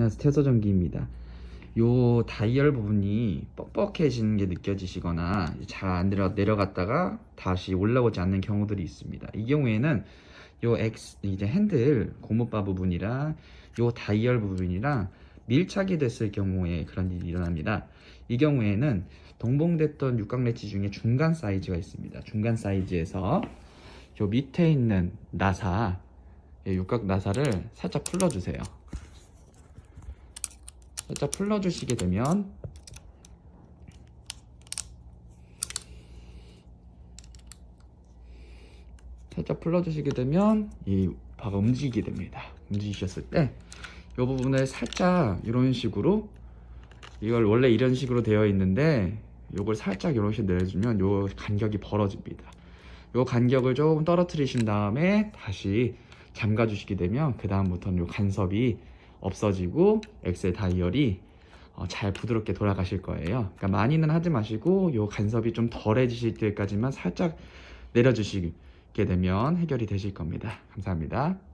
안녕하세요 태소전기입니다. 요 다이얼 부분이 뻑뻑해지는 게 느껴지시거나 잘 안 내려, 내려갔다가 다시 올라오지 않는 경우들이 있습니다. 이 경우에는 요 X 이제 핸들 고무바 부분이랑 요 다이얼 부분이랑 밀착이 됐을 경우에 그런 일이 일어납니다. 이 경우에는 동봉됐던 육각 렛지 중에 중간 사이즈가 있습니다. 중간 사이즈에서 요 밑에 있는 나사 예, 육각 나사를 살짝 풀러주세요 살짝 풀러주시게 되면 살짝 풀러주시게 되면 이 바가 움직이게 됩니다. 움직이셨을 때 이 부분을 살짝 이런 식으로 이걸 원래 이런 식으로 되어 있는데 이걸 살짝 이런 식으로 내려주면 이 간격이 벌어집니다. 이 간격을 조금 떨어뜨리신 다음에 다시 잠가 주시게 되면 그 다음부터는 이 간섭이 없어지고 엑셀 다이얼이 어, 잘 부드럽게 돌아가실 거예요. 그러니까 많이는 하지 마시고 요 간섭이 좀 덜해지실 때까지만 살짝 내려주시게 되면 해결이 되실 겁니다. 감사합니다.